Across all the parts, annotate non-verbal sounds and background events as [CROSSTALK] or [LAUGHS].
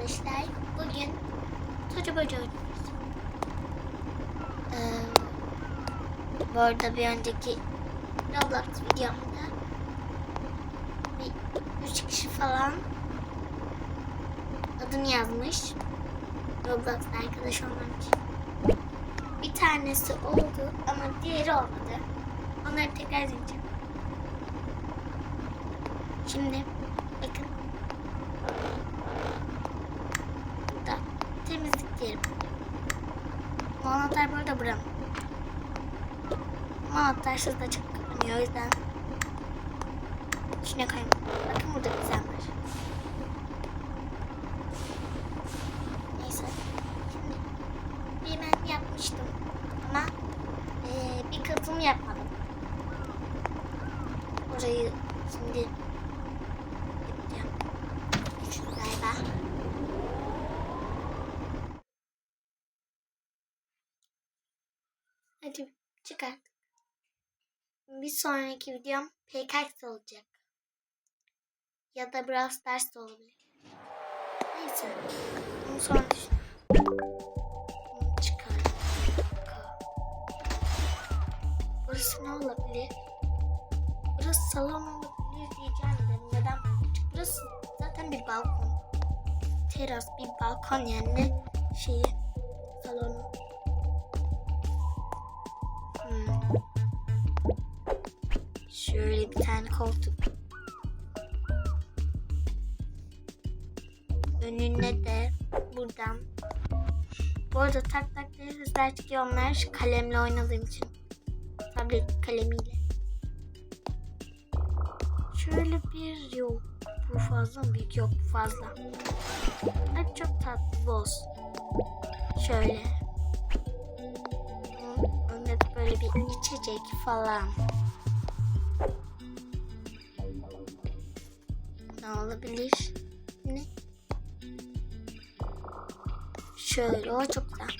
arkadaşlar. Bugün Toca Boca oynuyoruz. Ee, bu arada bir önceki Roblox videomda bir üç kişi falan adını yazmış. Roblox'ta arkadaş olmam için. Bir tanesi oldu ama diğeri olmadı. Onları tekrar deneyeceğim. Şimdi bakın burada temizlik diyelim. Bu anahtar burada buram. Ama anahtarsız da çok kapanıyor o yüzden içine koyayım. Bakın burada bir var. Neyse. Bir ben yapmıştım ama eee, bir kısım yapmadım. Orayı şimdi yapacağım. Şu galiba. Çıkart. Bir sonraki videom PKX olacak. Ya da Brawl Stars da olabilir. Neyse. Onu sonra. Bunu çıkar. Burası ne olabilir? Burası salon olabilir diyeceğim de neden? Burası zaten bir balkon. Teras bir balkon yani şeyi salonu. Tane koltuk. Önüne de buradan. Bu arada tak tak diye çıkıyor onlar kalemle oynadığım için. Tablet kalemiyle. Şöyle bir yok. Bu fazla mı büyük? Yok bu fazla. Ay çok tatlı boz. Şöyle. Bunun Önünde de böyle bir içecek falan. Olabilir? Ne? Şöyle o çok güzel.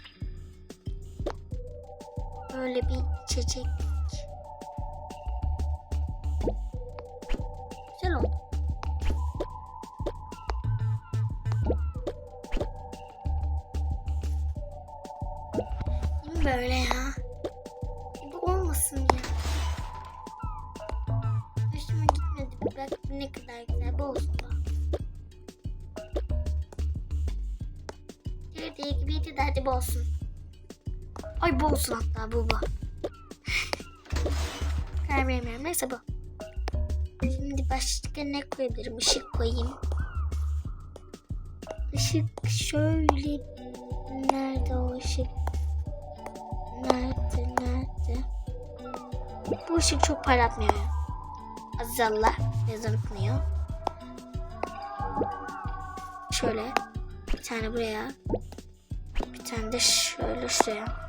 Böyle bir içecek. Güzel oldu. Böyle ya? Olsun hatta bu bu. [LAUGHS] Karar veremiyorum. Neyse bu. Şimdi başka ne koyabilirim? Işık koyayım. Işık şöyle. Nerede o ışık? Nerede? Nerede? Bu ışık çok parlatmıyor Allah ezan okunuyor. Şöyle bir tane buraya bir tane de şöyle şuraya.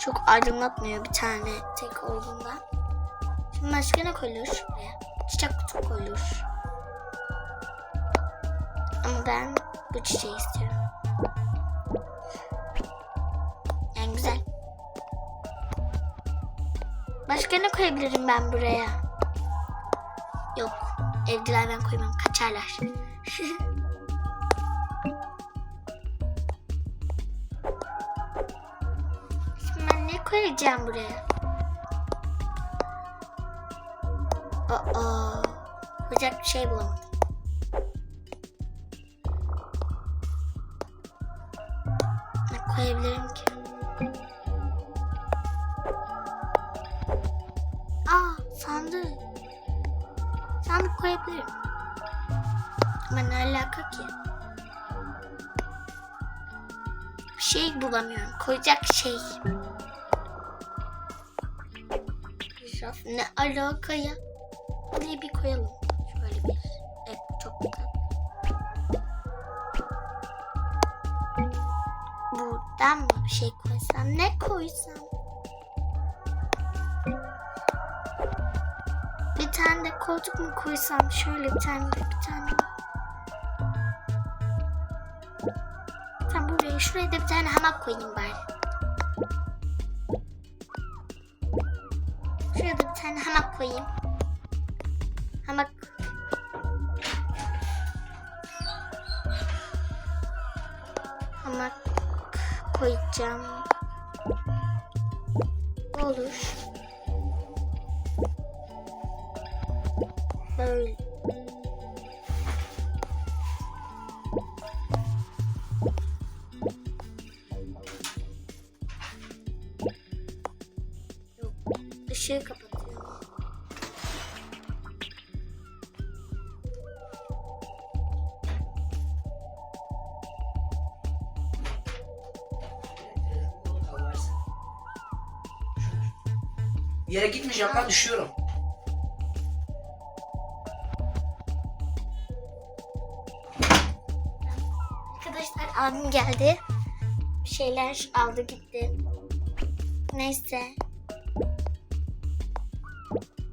Çok aydınlatmıyor bir tane tek olduğunda. Şimdi başka ne koyulur şuraya? Çiçek kutu koyulur. Ama ben bu çiçeği istiyorum. Yani güzel. Başka ne koyabilirim ben buraya? Yok. Evdeler ben koymam. Kaçarlar. [LAUGHS] koyacağım buraya? Aa, koyacak bir şey bulamadım. Ne koyabilirim ki? Aa sandık. Sandık koyabilirim. Ama ne alaka ki? Bir şey bulamıyorum. Koyacak şey. Raf ne alaka ya? Buraya bir koyalım. Şöyle bir. Evet çok güzel. Buradan mı bir şey koysam? Ne koysam? Bir tane de koltuk mu koysam? Şöyle bir tane de bir tane. Tam buraya şuraya da bir tane hamak koyayım bari. Tane hamak koyayım. Hamak. hamak koyacağım. Olur. Böyle. Yok. Işığı yere gitmeyeceğim ben düşüyorum. Arkadaşlar abim geldi. Bir şeyler aldı gitti. Neyse.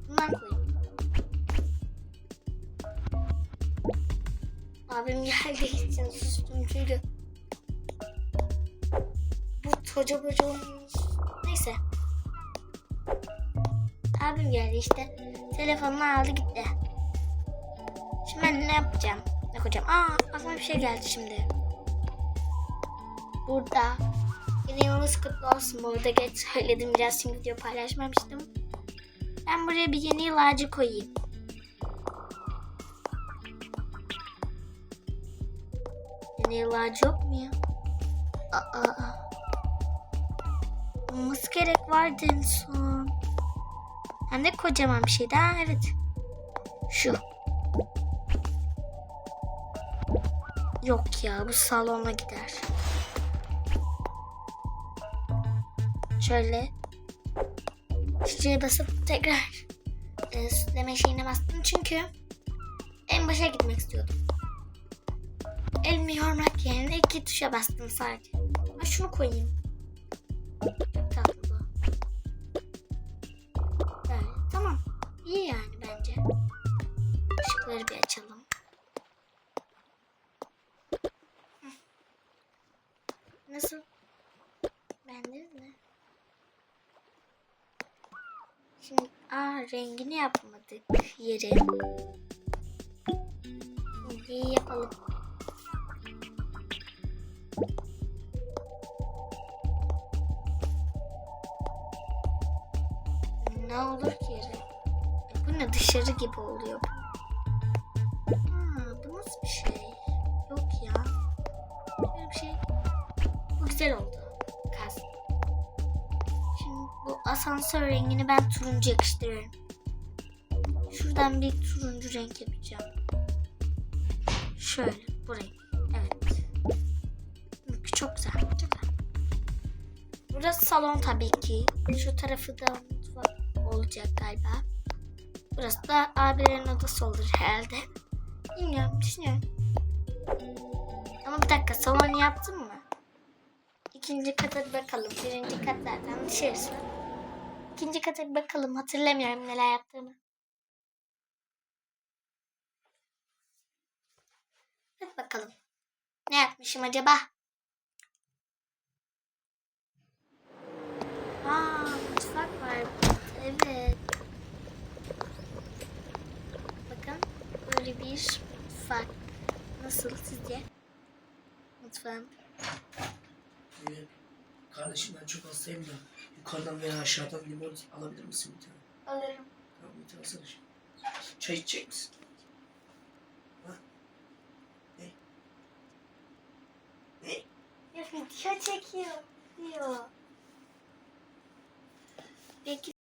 Bundan koyayım. Abim geldiği için sustum çünkü bu koca koca. Neyse. Abim geldi işte. Telefonunu aldı gitti. Şimdi ben ne yapacağım? Ne koyacağım? Aa aklıma bir şey geldi şimdi. Burada yılınız kutlu olsun. Bu arada geç söyledim biraz çünkü video paylaşmamıştım. Ben buraya bir yeni yıl koyayım. Yeni yıl yok mu ya? Aa. Olması gerek vardı en son. Hem de kocaman bir şeydi. Ha, evet. Şu. Yok ya bu salona gider. Şöyle çiçeğe basıp tekrar e, süsleme şeyine bastım çünkü en başa gitmek istiyordum. Elimi yormak yerine iki tuşa bastım sadece. Ha, şunu koyayım. Işıkları bir açalım. Nasıl? Beğendiniz mi? Şimdi aa rengini yapmadık yeri. Şimdi yapalım. Ne olur ki yeri? Bu ne dışarı gibi oluyor bu. Güzel oldu. Kaz. Şimdi bu asansör rengini ben turuncu yakıştırıyorum. Şuradan bir turuncu renk yapacağım. Şöyle bu renk. Evet. Hı, Çok güzel. Çok güzel. Burası salon tabii ki. Şu tarafı da mutfak olacak galiba. Burası da abilerin odası olur herhalde. Bilmiyorum, düşünüyorum. Ama bir dakika, salonu yaptın mı? İkinci kata bakalım. Birinci kat zaten dışarısı. İkinci kata bakalım. Hatırlamıyorum neler yaptığımı. Hadi bakalım. Ne yapmışım acaba? Aa, mutfak var. Evet. Bakın böyle bir mutfak. Nasıl sizce? Mutfağım. Kardeşim ben çok hastayım da yukarıdan veya aşağıdan limon alabilir misin bir tane? Alırım. Tamam bir tane alsana şimdi. Çay içecek misin? Ha? Ne? Ne? Ya video çekiyor. Diyor. Peki